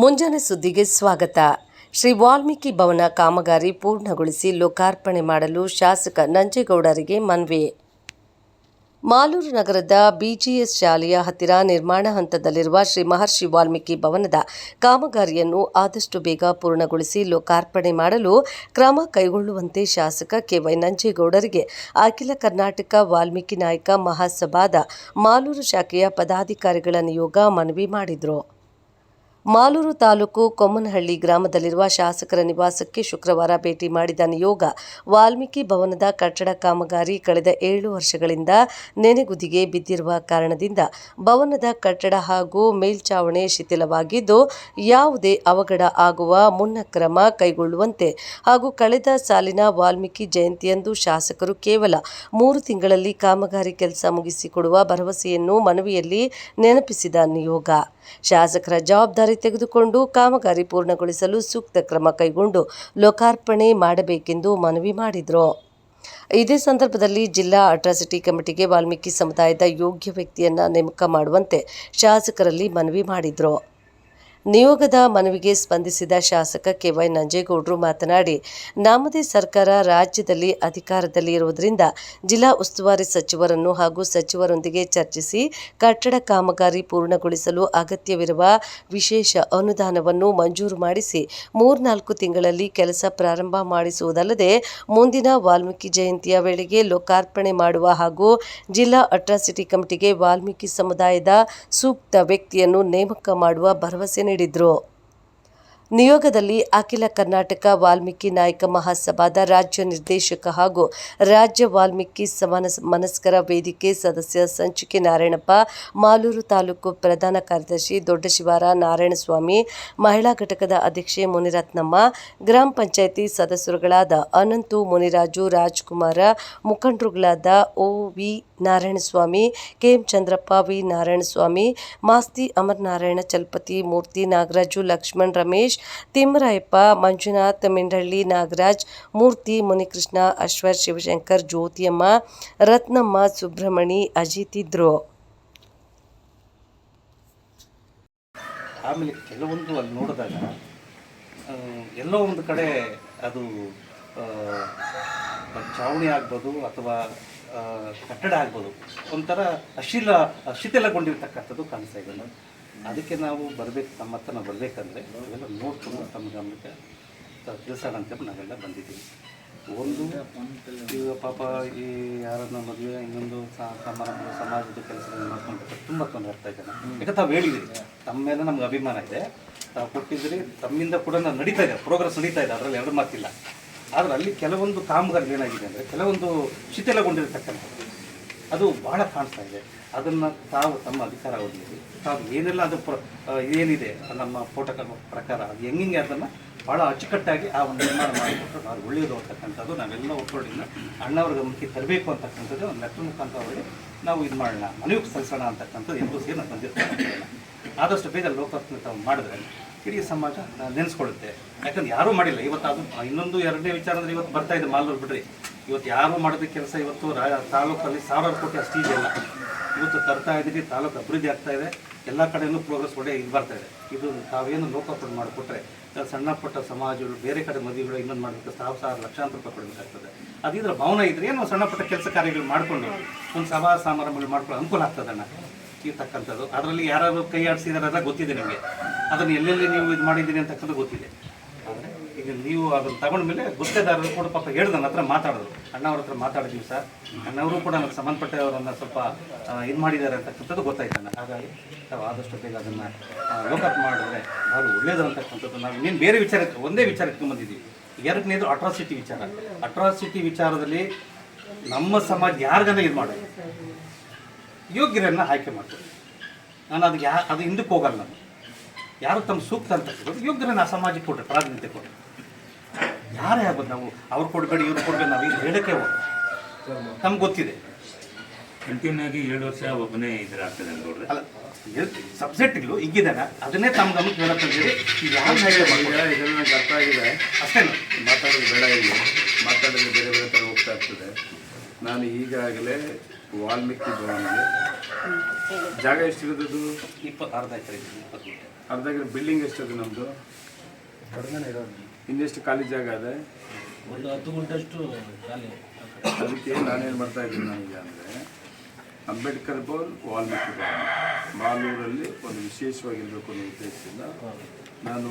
ಮುಂಜಾನೆ ಸುದ್ದಿಗೆ ಸ್ವಾಗತ. ಶ್ರೀ ವಾಲ್ಮೀಕಿ ಭವನ ಕಾಮಗಾರಿ ಪೂರ್ಣಗೊಳಿಸಿ ಲೋಕಾರ್ಪಣೆ ಮಾಡಲು ಶಾಸಕ ನಂಜೇಗೌಡರಿಗೆ ಮನವಿ. ಮಾಲೂರು ನಗರದ ಬಿಜಿಎಸ್ ಶಾಲೆಯ ಹತ್ತಿರ ನಿರ್ಮಾಣ ಹಂತದಲ್ಲಿರುವ ಶ್ರೀ ಮಹರ್ಷಿ ವಾಲ್ಮೀಕಿ ಭವನದ ಕಾಮಗಾರಿಯನ್ನು ಆದಷ್ಟು ಬೇಗ ಪೂರ್ಣಗೊಳಿಸಿ ಲೋಕಾರ್ಪಣೆ ಮಾಡಲು ಕ್ರಮ ಕೈಗೊಳ್ಳುವಂತೆ ಶಾಸಕ ಕೆವೈ ನಂಜೇಗೌಡರಿಗೆ ಅಖಿಲ ಕರ್ನಾಟಕ ವಾಲ್ಮೀಕಿ ನಾಯಕ ಮಹಾಸಭಾದ ಮಾಲೂರು ಶಾಖೆಯ ಪದಾಧಿಕಾರಿಗಳ ನಿಯೋಗ ಮನವಿ ಮಾಡಿದರು. ಮಾಲೂರು ತಾಲೂಕು ಕೊಮ್ಮನಹಳ್ಳಿ ಗ್ರಾಮದಲ್ಲಿರುವ ಶಾಸಕರ ನಿವಾಸಕ್ಕೆ ಶುಕ್ರವಾರ ಭೇಟಿ ಮಾಡಿದ ನಿಯೋಗ, ವಾಲ್ಮೀಕಿ ಭವನದ ಕಟ್ಟಡ ಕಾಮಗಾರಿ ಕಳೆದ ಏಳು ವರ್ಷಗಳಿಂದ ನೆನೆಗುದಿಗೆ ಬಿದ್ದಿರುವ ಕಾರಣದಿಂದ ಭವನದ ಕಟ್ಟಡ ಹಾಗೂ ಮೇಲ್ಚಾವಣಿ ಶಿಥಿಲವಾಗಿದ್ದು, ಯಾವುದೇ ಅವಘಡ ಆಗುವ ಮುನ್ನ ಕ್ರಮ ಕೈಗೊಳ್ಳುವಂತೆ ಹಾಗೂ ಕಳೆದ ಸಾಲಿನ ವಾಲ್ಮೀಕಿ ಜಯಂತಿಯಂದು ಶಾಸಕರು ಕೇವಲ ಮೂರು ತಿಂಗಳಲ್ಲಿ ಕಾಮಗಾರಿ ಕೆಲಸ ಮುಗಿಸಿಕೊಡುವ ಭರವಸೆಯನ್ನು ಮನವಿಯಲ್ಲಿ ನೆನಪಿಸಿದ ನಿಯೋಗ. ಶಾಸಕರ ಜವಾಬ್ದಾರಿ ತೆಗೆದುಕೊಂಡು ಕಾಮಗಾರಿ ಪೂರ್ಣಗೊಳಿಸಲು ಸೂಕ್ತ ಕ್ರಮ ಕೈಗೊಂಡು ಲೋಕಾರ್ಪಣೆ ಮಾಡಬೇಕೆಂದು ಮನವಿ ಮಾಡಿದರು. ಇದೇ ಸಂದರ್ಭದಲ್ಲಿ ಜಿಲ್ಲಾ ಅಟ್ರಾಸಿಟಿ ಕಮಿಟಿಗೆ ವಾಲ್ಮೀಕಿ ಸಮುದಾಯದ ಯೋಗ್ಯ ವ್ಯಕ್ತಿಯನ್ನ ನೇಮಕ ಮಾಡುವಂತೆ ಶಾಸಕರಲ್ಲಿ ಮನವಿ ಮಾಡಿದರು. ನಿಯೋಗದ ಮನವಿಗೆ ಸ್ಪಂದಿಸಿದ ಶಾಸಕ ಕೆವೈ ನಂಜೇಗೌಡರು ಮಾತನಾಡಿ ನಮ್ಮದೇ ಸರ್ಕಾರ ರಾಜ್ಯದಲ್ಲಿ ಅಧಿಕಾರದಲ್ಲಿ ಇರುವುದರಿಂದ ಜಿಲ್ಲಾ ಉಸ್ತುವಾರಿ ಸಚಿವರನ್ನು ಹಾಗೂ ಸಚಿವರೊಂದಿಗೆ ಚರ್ಚಿಸಿ ಕಟ್ಟಡ ಕಾಮಗಾರಿ ಪೂರ್ಣಗೊಳಿಸಲು ಅಗತ್ಯವಿರುವ ವಿಶೇಷ ಅನುದಾನವನ್ನು ಮಂಜೂರು ಮಾಡಿಸಿ ಮೂರ್ನಾಲ್ಕು ತಿಂಗಳಲ್ಲಿ ಕೆಲಸ ಪ್ರಾರಂಭ ಮಾಡಿಸುವುದಲ್ಲದೆ ಮುಂದಿನ ವಾಲ್ಮೀಕಿ ಜಯಂತಿಯ ವೇಳೆಗೆ ಲೋಕಾರ್ಪಣೆ ಮಾಡುವ ಹಾಗೂ ಜಿಲ್ಲಾ ಅಟ್ರಾಸಿಟಿ ಕಮಿಟಿಗೆ ವಾಲ್ಮೀಕಿ ಸಮುದಾಯದ ಸೂಕ್ತ ವ್ಯಕ್ತಿಯನ್ನು ನೇಮಕ ಮಾಡುವ ಭರವಸೆ ನೀಡಿದರು. ನಿಯೋಗದಲ್ಲಿ ಅಖಿಲ ಕರ್ನಾಟಕ ವಾಲ್ಮೀಕಿ ನಾಯಕ ಮಹಾಸಭಾದ ರಾಜ್ಯ ನಿರ್ದೇಶಕ ಹಾಗೂ ರಾಜ್ಯ ವಾಲ್ಮೀಕಿ ಸಮಾನ ಮನಸ್ಕರ ವೇದಿಕೆ ಸದಸ್ಯ ಸಂಚಿಕೆ ನಾರಾಯಣಪ್ಪ, ಮಾಲೂರು ತಾಲೂಕು ಪ್ರಧಾನ ಕಾರ್ಯದರ್ಶಿ ದೊಡ್ಡಶಿವಾರ ನಾರಾಯಣಸ್ವಾಮಿ, ಮಹಿಳಾ ಘಟಕದ ಅಧ್ಯಕ್ಷೆ ಮುನಿರತ್ನಮ್ಮ, ಗ್ರಾಮ ಪಂಚಾಯಿತಿ ಸದಸ್ಯರುಗಳಾದ Ananthu Muniraju, Rajkumar, ಮುಖಂಡರುಗಳಾದ O V Narayanaswamy KM Chandrappa V Narayanaswamy, Masti Amaranarayana Chalapathi, Murthy Nagaraju, Lakshman Ramesh Thimmarayappa Manjunath, Mindahalli, Nagaraj, Murthy, Munikrishna Ashwar Shivashankar, Jyothiyamma, Ratnamma, Subramani, Ajith ಇದ್ರು. ಆಮೇಲೆ ಕೆಲವೊಂದು ಅಲ್ಲಿ ನೋಡಿದಾಗ ಎಲ್ಲೋ ಒಂದು ಕಡೆ ಅದು ಚಾವಣಿ ಆಗ್ಬೋದು ಅಥವಾ ಕಟ್ಟಡ ಆಗ್ಬೋದು, ಒಂಥರ ಅಶೀಲ ಶಿಥಿಲಗೊಂಡಿರ್ತಕ್ಕಂಥದ್ದು ಕಾಣಿಸ್ತಾ ಇದೆ. ಅದಕ್ಕೆ ನಾವು ಬರಬೇಕು ತಮ್ಮ ಹತ್ರ ನಾವು ಬರಬೇಕಂದ್ರೆ ಅವೆಲ್ಲ ನೋಡ್ಕೊಂಡು ತಮ್ಮ ಗಮನಕ್ಕೆ ತಿಳಿಸೋಣ ಅಂತ ನಾವೆಲ್ಲ ಬಂದಿದ್ದೀವಿ. ಒಂದು ಈಗ ಪಾಪ ಈ ಯಾರನ್ನ ಮದುವೆ ಇನ್ನೊಂದು ಸಮಾರಂಭ ಸಮಾಜದ ಕೆಲಸ ಮಾಡ್ಕೊಂಡು ತುಂಬ ತೊಂದರೆ ಆಗ್ತಾ ಇದ್ದಾನೆ ಯಾಕಂದ್ರೆ ತಾವು ಹೇಳಿದ್ರಿ ತಮ್ಮ ಮೇಲೆ ನಮ್ಗೆ ಅಭಿಮಾನ ಇದೆ. ತಾವು ಕೊಟ್ಟಿದ್ರಿ ತಮ್ಮಿಂದ ಕೂಡ ನಾವು ನಡೀತಾ ಇದೆ ಪ್ರೋಗ್ರೆಸ್ ನಡೀತಾ ಇದೆ ಅದರಲ್ಲಿ ಎರಡು ಮಾತಿಲ್ಲ. ಆದರೆ ಅಲ್ಲಿ ಕೆಲವೊಂದು ಕಾಮಗಾರಿ ಏನಾಗಿದೆ ಅಂದರೆ ಕೆಲವೊಂದು ಶಿಥಿಲಗೊಂಡಿರ್ತಕ್ಕಂಥದ್ದು. ಅದು ಭಾಳ ಕಾಣಿಸ್ತಾ ಇದೆ. ಅದನ್ನು ತಾವು ತಮ್ಮ ಅಧಿಕಾರ ಅವಧಿಯಲ್ಲಿ ತಾವು ಏನೆಲ್ಲ ಅದು ಪ್ರ ಏನಿದೆ ನಮ್ಮ ಪ್ರೋಟೋಕಾಲ್ ಪ್ರಕಾರ, ಅದು ಹೆಂಗೆ ಅದನ್ನು ಭಾಳ ಅಚ್ಚುಕಟ್ಟಾಗಿ ಆ ಒಂದು ನಿರ್ಮಾಣ ಮಾಡಿಕೊಟ್ಟು ನಾವು ಒಳ್ಳೆಯದು ಅಂತಕ್ಕಂಥದ್ದು ನಾವೆಲ್ಲ ಒಟ್ಟೊಟ್ಟಿಂದ ಅಣ್ಣವ್ರ ಗಮನಕ್ಕೆ ತರಬೇಕು ಅಂತಕ್ಕಂಥದ್ದು ಒಂದು ಲೆಕ್ಕ ಮುಖಾಂತರ ಅವರಿಗೆ ನಾವು ಇದು ಮಾಡೋಣ ಮನವಿ ಸಲ್ಲಿಸೋಣ ಅಂತಕ್ಕಂಥದ್ದು ಎಲ್ಲರೂ ಸೇರಿ ನಾವು ಆದಷ್ಟು ಬೇಗ ಲೋಕಾರ್ಪಣೆ ತಾವು ಮಾಡಿದ್ರೆ ಇಡೀ ಸಮಾಜ ನೆನೆಸ್ಕೊಳ್ಳುತ್ತೆ. ಯಾಕಂದ್ರೆ ಯಾರೂ ಮಾಡಿಲ್ಲ. ಇವತ್ತು ಅದು ಇನ್ನೊಂದು ಎರಡನೇ ವಿಚಾರ ಅಂದರೆ ಇವತ್ತು ಬರ್ತಾ ಇದೆ ಮಾಲೂರು ಬಿಡ್ರಿ. ಇವತ್ತು ಯಾರು ಮಾಡಿದ ಕೆಲಸ ಇವತ್ತು ರಾ- ತಾಲೂಕಲ್ಲಿ ಸಾವಿರಾರು ಕೋಟಿ ಅಷ್ಟು ಇದೆಯಲ್ಲ ಇವತ್ತು ತರ್ತಾ ಇದ್ದೀವಿ, ತಾಲೂಕು ಅಭಿವೃದ್ಧಿ ಆಗ್ತಾ ಇದೆ, ಎಲ್ಲ ಕಡೆಯೂ ಪ್ರೋಗ್ರೆಸ್ ಒಳ್ಳೆ ಇದು ಬರ್ತಾ ಇದೆ. ಇದು ತಾವೇನು ಲೋಕಾರ್ಪಣೆ ಮಾಡಿಕೊಟ್ರೆ ಸಣ್ಣ ಪುಟ್ಟ ಸಮಾಜಗಳು, ಬೇರೆ ಕಡೆ ಮದುವೆಗಳು ಇನ್ನೊಂದು ಮಾಡಬೇಕು, ಸಾವಿರ ಸಾವಿರ ಲಕ್ಷಾಂತರ ರೂಪಾಯಿ ಕೊಡಬೇಕಾಗ್ತದೆ. ಅದಿದ್ರೆ ಭಾವನೆ ಇದ್ರೆ ಏನೋ ಸಣ್ಣ ಪುಟ್ಟ ಕೆಲಸ ಕಾರ್ಯಗಳು ಮಾಡಿಕೊಂಡು ಒಂದು ಸಭಾ ಸಮಾರಂಭಗಳು ಮಾಡ್ಕೊಳ್ಳೋ ಅನುಕೂಲ ಆಗ್ತದಣ್ಣ ಇರ್ತಕ್ಕಂಥದ್ದು ಅದರಲ್ಲಿ ಯಾರು ಕೈ ಆಡಿಸಿದಾರೆಲ್ಲ ಗೊತ್ತಿದೆ ನಿಮಗೆ. ಅದನ್ನು ಎಲ್ಲೆಲ್ಲಿ ನೀವು ಇದು ಮಾಡಿದ್ದೀರಿ ಅಂತಕ್ಕಂಥದ್ದು ಗೊತ್ತಿದೆ. ನೀವು ಅದನ್ನು ತಗೊಂಡ ಮೇಲೆ ಗುತ್ತೇದಾರರು ಕೂಡ ಪಾಪ ಹೇಳ್ದ ನನ್ನ ಹತ್ರ ಮಾತಾಡಿದ್ರು ಅಣ್ಣವ್ರ ಹತ್ರ ಮಾತಾಡಿದ್ವಿ ಸರ್. ಅಣ್ಣವರು ಕೂಡ ನನಗೆ ಸಂಬಂಧಪಟ್ಟವರನ್ನು ಸ್ವಲ್ಪ ಇದು ಮಾಡಿದ್ದಾರೆ ಅಂತಕ್ಕಂಥದ್ದು ಗೊತ್ತಾಯ್ತು ನನಗೆ ಹಾಗಾಗಿ ನಾವು ಆದಷ್ಟು ಬೇಗ ಅದನ್ನು ಲೋಕಪ್ ಮಾಡಿದ್ರೆ ಭಾಳ ಒಳ್ಳೇದು ಅಂತಕ್ಕಂಥದ್ದು ನಾವು ಇನ್ನೇನು ಬೇರೆ ವಿಚಾರಕ್ಕೆ, ಒಂದೇ ವಿಚಾರಕ್ಕೆ ಬಂದಿದ್ದೀವಿ. ಎರಡನೇದು ಅಟ್ರಾಸಿಟಿ ವಿಚಾರ. ಅಟ್ರಾಸಿಟಿ ವಿಚಾರದಲ್ಲಿ ನಮ್ಮ ಸಮಾಜ ಯಾರಿಗನ್ನ ಇದು ಮಾಡೋದು? ಯೋಗ್ಯರನ್ನು ಆಯ್ಕೆ ಮಾಡ್ತೀವಿ ನಾನು ಅದಕ್ಕೆ ಯಾ, ಅದು ಹಿಂದಕ್ಕೆ ಹೋಗಲ್ಲ ನಾನು. ಯಾರು ತಮ್ಮ ಸೂಕ್ತ ಅಂತ ಯೋಗ್ಯರನ್ನು ಆ ಸಮಾಜಕ್ಕೆ ಕೊಟ್ಟರೆ ಪ್ರಾಧಾನ್ಯತೆ ಕೊಟ್ಟರೆ ಯಾರೇ ಆಗ್ಬೋದು ನಾವು ಅವ್ರು ಕೊಡಬೇಡಿ ಇವ್ರು ಕೊಡಬೇಡಿ ನಾವು ಈಗ ಹೇಳಕ್ಕೆ ಹೋಗೋದು. ನಮ್ಗೆ ಗೊತ್ತಿದೆ. ಕಂಟಿನ್ಯೂ ಆಗಿ ಏಳು ವರ್ಷ ಒಬ್ಬನೇ ಇದ್ರಾಗ್ತದೆ ನೋಡ್ರಿ. ಅಲ್ಲ ಸಬ್ಜೆಕ್ಟ್ಗಳು ಈಗಿದಾನ ಅದನ್ನೇ ತಮ್ಮ ಗಮನಕ್ಕೆ ಹೇಳಕ್ಕೆ ಅಂತೇಳಿ ಯಾರು ಹೇಳಿದೆ ಇದೆಲ್ಲ ನನಗೆ ಅರ್ಥ ಆಗಿದೆ. ಅಷ್ಟೇ ಮಾತಾಡೋದು ಬೇಡ ಇಲ್ಲಿ. ಮಾತಾಡೋದು ಬೇರೆ ಬೇರೆ ಥರ ಹೋಗ್ತಾ ಇರ್ತದೆ ನಾನು ಈಗಾಗಲೇ ವಾಲ್ಮೀಕಿ ಭವನಿಗೆ ಜಾಗ ಎಷ್ಟಿರೋದು ಇಪ್ಪತ್ತು ಅರ್ಧ ಎಕರೆ ಇಪ್ಪತ್ತು ಅರ್ಧ ಎಕರೆ ಬಿಲ್ಡಿಂಗ್ ಎಷ್ಟದು ನಮ್ಮದು ಇನ್ನೆಷ್ಟು ಖಾಲಿ ಜಾಗ ಅದೇ ಒಂದು ಹತ್ತು ಗುಂಟಷ್ಟು ಖಾಲಿ. ಅದಕ್ಕೆ ನಾನೇನು ಮಾಡ್ತಾ ಇದ್ದೀನಿ ನನಗೆ ಅಂದರೆ ಅಂಬೇಡ್ಕರ್ ಬೌಲ್ ವಾಲ್ಮೀಕಿ ಭವನ್. ಮಾಲೂರಲ್ಲಿ ಒಂದು ವಿಶೇಷವಾಗಿರಬೇಕು ಅನ್ನೋ ಉದ್ದೇಶದಿಂದ ನಾನು